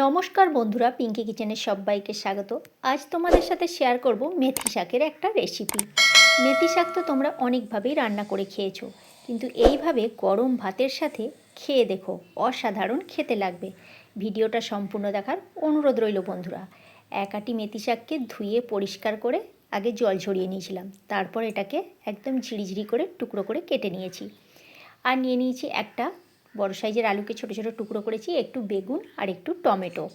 নমস্কার বন্ধুরা পিঙ্কি কিচেনের সবাইকে স্বাগত। আজ তোমাদের সাথে শেয়ার করব মেথি শাকের একটা রেসিপি মেথি শাক তো তোমরা অনেকভাবেই রান্না করে খেয়েছো, কিন্তু এইভাবে গরম ভাতের সাথে খেয়ে দেখো, অসাধারণ খেতে লাগবে। ভিডিওটা সম্পূর্ণ দেখার অনুরোধ রইল বন্ধুরা। এক আটি মেথি শাককে ধুয়ে পরিষ্কার করে আগে জল ঝরিয়ে নিয়েছিলাম, তারপর এটাকে একদম ঝিরিঝিরি করে টুকরো করে কেটে নিয়েছি। আর নিয়ে নিয়েছি একটা বড় সাইজের আলুকে ছোটো ছোটো টুকরো করেছি, একটু বেগুন আর একটু টমেটো।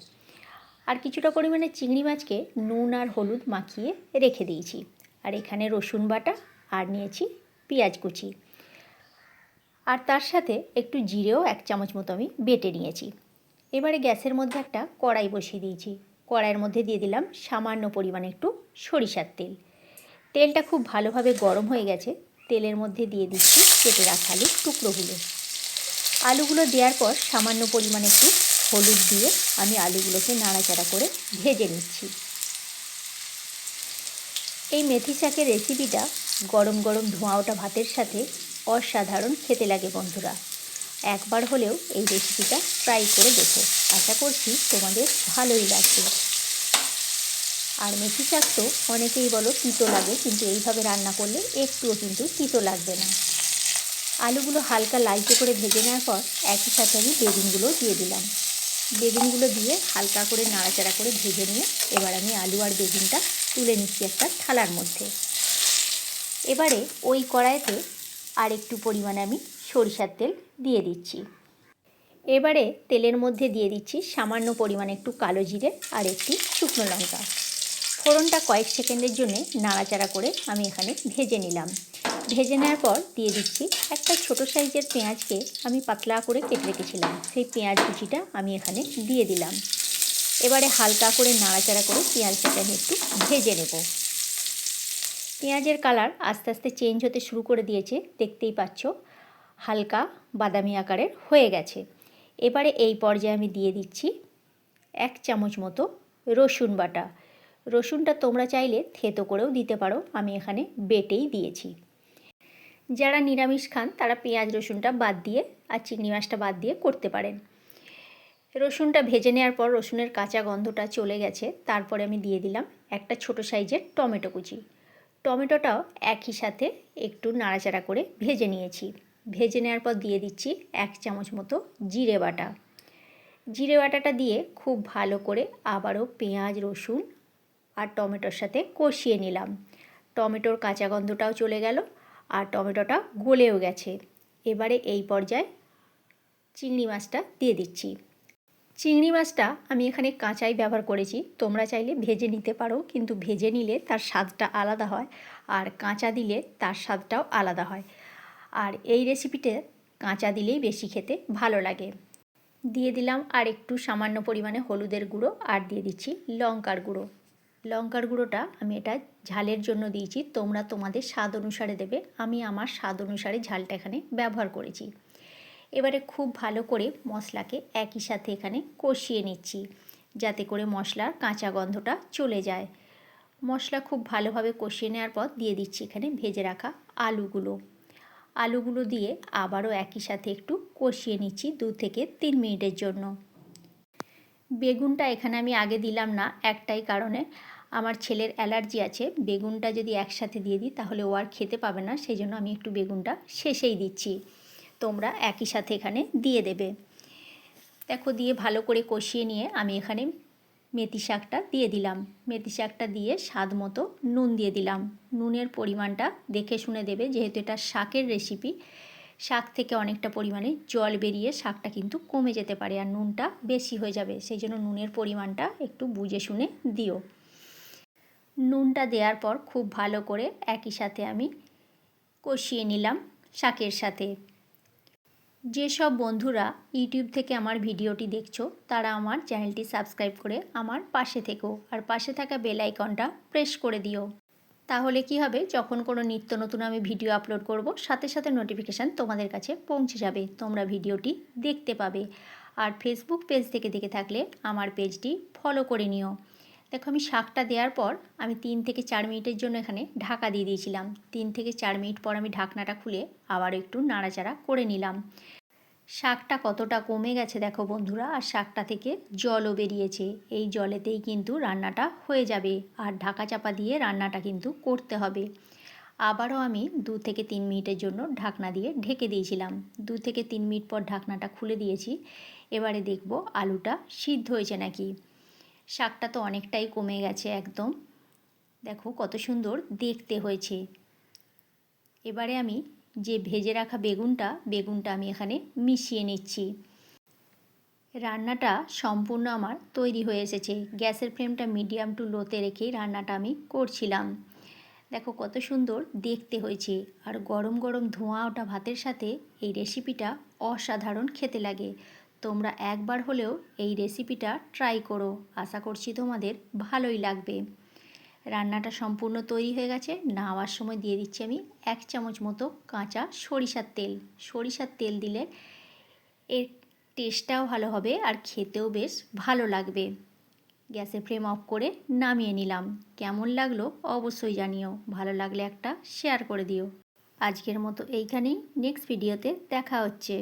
আর কিছুটা পরিমাণে চিংড়ি মাছকে নুন আর হলুদ মাখিয়ে রেখে দিয়েছি। আর এখানে রসুন বাটা আর নিয়েছি পেঁয়াজ কুচি। আর তার সাথে একটু জিরেও এক চামচ মতো আমি বেটে নিয়েছি। এবারে গ্যাসের মধ্যে একটা কড়াই বসিয়ে দিয়েছি। কড়াইয়ের মধ্যে দিয়ে দিলাম সামান্য পরিমাণে একটু সরিষার তেল। তেলটা খুব ভালোভাবে গরম হয়ে গেছে। তেলের মধ্যে দিয়ে দিচ্ছি কেটে রাখা টুকরোগুলো। আলুগুলো দেওয়ার পর সামান্য পরিমাণে একটু হলুদ দিয়ে আমি আলুগুলোকে নাড়াচাড়া করে ভেজে নিচ্ছি। এই মেথি শাকের রেসিপিটা গরম গরম ধোঁয়া ওঠা ভাতের সাথে অসাধারণ খেতে লাগে বন্ধুরা। একবার হলেও এই রেসিপিটা ট্রাই করে দেখো। আশা করছি তোমাদের ভালোই লাগবে। আর মেথি শাক তো অনেকেই বলো তিতো লাগে, কিন্তু এইভাবে রান্না করলে একটুও কিন্তু তিতো লাগবে না। আলুগুলো হালকা লালচে করে ভেজে নেওয়ার পর একই সাথে আমি বেগুনগুলো দিয়ে দিলাম। বেগুনগুলো দিয়ে হালকা করে নাড়াচাড়া করে ভেজে নিয়ে এবার আমি আলু আর বেগুনটা তুলে নিচ্ছি একটা থালার মধ্যে। এবারে ওই কড়াইতে আর একটু পরিমাণে আমি সরিষার তেল দিয়ে দিচ্ছি। এবারে তেলের মধ্যে দিয়ে দিচ্ছি সামান্য পরিমাণে একটু কালো জিরে আর একটি শুকনো লঙ্কা। ফোড়নটা কয়েক সেকেন্ডের জন্য নাড়াচাড়া করে আমি এখানে ভেজে নিলাম। ভেজে নেওয়ার পর দিয়ে দিচ্ছি একটা ছোট সাইজের পেঁয়াজকে আমি পাতলা করে কেটে রেখেছিলাম। সেই পেঁয়াজ কুচিটা আমি এখানে দিয়ে দিলাম। এবারে হালকা করে নাড়াচাড়া করে পেঁয়াজটাকে আমি একটু ভেজে নেব। পেঁয়াজের কালার আস্তে আস্তে চেঞ্জ হতে শুরু করে দিয়েছে, দেখতেই পাচ্ছ। হালকা বাদামি আকারের হয়ে গেছে। এবারে এই পর্যায়ে আমি দিয়ে দিচ্ছি এক চামচ মতো রসুন বাটা। রসুনটা তোমরা চাইলে থেতো করেও দিতে পারো, আমি এখানে বেটেই দিয়েছি। যারা নিরামিষ খান, তারা পেঁয়াজ, রসুনটা বাদ দিয়ে আর চিংড়ি মাছটা বাদ দিয়ে করতে পারেন। রসুনটা ভেজে নেওয়ার পর রসুনের কাঁচা গন্ধটা চলে গেছে। তারপরে আমি দিয়ে দিলাম একটা ছোট সাইজের টমেটো কুচি। টমেটোটাও একই সাথে একটু নাড়াচাড়া করে ভেজে নিয়েছি। ভেজে নেওয়ার পর দিয়ে দিচ্ছি এক চামচ মতো জিরে বাটা। জিরে বাটাটা দিয়ে খুব ভালো করে আবারও পেঁয়াজ, রসুন আর টমেটোর সাথে কষিয়ে নিলাম। টমেটোর কাঁচা গন্ধটাও চলে গেল। আর টমেটোটা গলেও গেছে। এবারে এই পর্যায়ে চিংড়ি মাছটা দিয়ে দিচ্ছি। চিংড়ি মাছটা আমি এখানে কাঁচাই ব্যবহার করেছি। তোমরা চাইলে ভেজে নিতে পারো, কিন্তু ভেজে নিলে তার স্বাদটা আলাদা হয় আর কাঁচা দিলে তার স্বাদটাও আলাদা হয়। আর এই রেসিপিতে কাঁচা দিলেই বেশি খেতে ভালো লাগে। দিয়ে দিলাম আর একটু সামান্য পরিমাণে হলুদের গুঁড়ো আর দিয়ে দিচ্ছি লঙ্কার গুঁড়ো। লঙ্কার গুঁড়োটা আমি এটা ঝালের জন্য দিয়েছি। তোমরা তোমাদের স্বাদ অনুসারে দেবে। আমি আমার স্বাদ অনুসারে ঝালটা এখানে ব্যবহার করেছি। এবারে খুব ভালো করে মশলাকে একই সাথে এখানে কষিয়ে নিচ্ছি, যাতে করে মশলার কাঁচা গন্ধটা চলে যায়। মশলা খুব ভালোভাবে কষিয়ে নেওয়ার পর দিয়ে দিচ্ছি এখানে ভেজে রাখা আলুগুলো। আলুগুলো দিয়ে আবারও একই সাথে একটু কষিয়ে নিচ্ছি দু থেকে তিন মিনিটের জন্য। বেগুনটা এখানে আমি আগে দিলাম না একটাই কারণে। আমার ছেলের অ্যালার্জি আছে, বেগুনটা যদি একসাথে দিয়ে দিই তাহলে ও আর খেতে পাবে না সেই জন্য আমি একটু বেগুনটা শেষেই দিচ্ছি। তোমরা একই সাথে এখানে দিয়ে দেবে। দেখো দিয়ে ভালো করে কষিয়ে নিয়ে আমি এখানে মেথি শাকটা দিয়ে দিলাম। মেথি শাকটা দিয়ে স্বাদ মতো নুন দিয়ে দিলাম। নুনের পরিমাণটা দেখে শুনে দেবে, যেহেতু এটা শাকের রেসিপি শাক থেকে অনেকটা পরিমাণে জল বেরিয়ে শাকটা কিন্তু কমে যেতে পারে আর নুনটা বেশি হয়ে যাবে। সেই জন্য নুনের পরিমাণটা একটু বুঝে শুনে দিও। নুনটা দেওয়ার পর খুব ভালো করে একই সাথে আমি কষিয়ে নিলাম শাকের সাথে। যেসব বন্ধুরা ইউটিউব থেকে আমার ভিডিওটি দেখছ, তারা আমার চ্যানেলটি সাবস্ক্রাইব করে আমার পাশে থেকো আর পাশে থাকা বেল আইকনটা প্রেস করে দিও। তাহলে কি হবে? যখন কোনো নিত্য নতুন আমি ভিডিও আপলোড করব, সাথে সাথে নোটিফিকেশান তোমাদের কাছে পৌঁছে যাবে। তোমরা ভিডিওটি দেখতে পাবে। আর ফেসবুক পেজ থেকে দেখে থাকলে আমার পেজটি ফলো করে নিও। দেখো আমি শাকটা দেওয়ার পর আমি তিন থেকে চার মিনিটের জন্য এখানে ঢাকা দিয়ে দিয়েছিলাম। তিন থেকে চার মিনিট পর আমি ঢাকনাটা খুলে আবার একটু নাড়াচাড়া করে নিলাম। শাকটা কতটা কমে গেছে দেখো বন্ধুরা, আর শাকটা থেকে জলও বেরিয়েছে। এই জলেতেই কিন্তু রান্নাটা হয়ে যাবে, আর ঢাকা চাপা দিয়ে রান্নাটা কিন্তু করতে হবে। আবারও আমি দু থেকে তিন মিনিটের জন্য ঢাকনা দিয়ে ঢেকে দিয়েছিলাম। দু থেকে তিন মিনিট পর ঢাকনাটা খুলে দিয়েছি। এবারে দেখব আলুটা সিদ্ধ হয়েছে নাকি। শাকটা তো অনেকটাই কমে গেছে একদম। দেখো কত সুন্দর দেখতে হয়েছে। এবারে আমি যে ভেজে রাখা বেগুনটা বেগুনটা আমি এখানে মিশিয়ে নিচ্ছি। রান্নাটা সম্পূর্ণ আমার তৈরি হয়ে এসেছে। গ্যাসের ফ্লেমটা মিডিয়াম টু লোতে রেখেই রান্নাটা আমি করছিলাম। দেখো কত সুন্দর দেখতে হয়েছে। আর গরম গরম ধোঁয়া ওটা ভাতের সাথে এই রেসিপিটা অসাধারণ খেতে লাগে। তোমরা একবার হলেও এই রেসিপিটা ট্রাই করো। আশা করছি তোমাদের ভালোই লাগবে। রান্নাটা সম্পূর্ণ তৈরি হয়ে গেছে। নাওয়ার সময় দিয়ে দিচ্ছি আমি এক চামচ মতো কাঁচা সরিষার তেল। সরিষার তেল দিলে এর টেস্টটাও ভালো হবে আর খেতেও বেশ ভালো লাগবে। গ্যাসের ফ্লেম অফ করে নামিয়ে নিলাম। কেমন লাগল অবশ্যই জানিও। ভালো লাগলে একটা শেয়ার করে দিও। আজকের মতো এইখানেই। নেক্সট ভিডিওতে দেখা হচ্ছে।